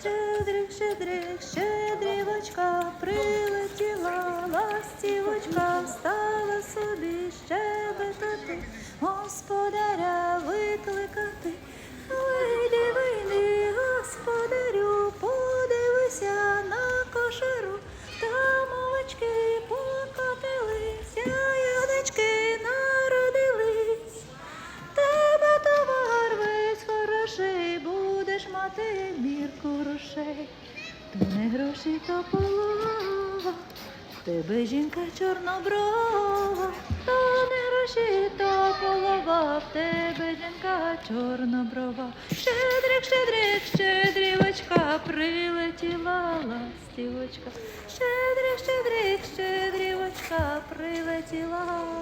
щедрик, щедрих, щедрівочка, прилетіла мірку грошей. То не гроші, то полова, тебе жінка чорноброва, то не гроші, то полова, в тебе жінка чорноброва. Щедрик, щедрик, щедрівочка, прилетіла ластівочка. Щедрик, щедрик, щедрівочка, прилетіла.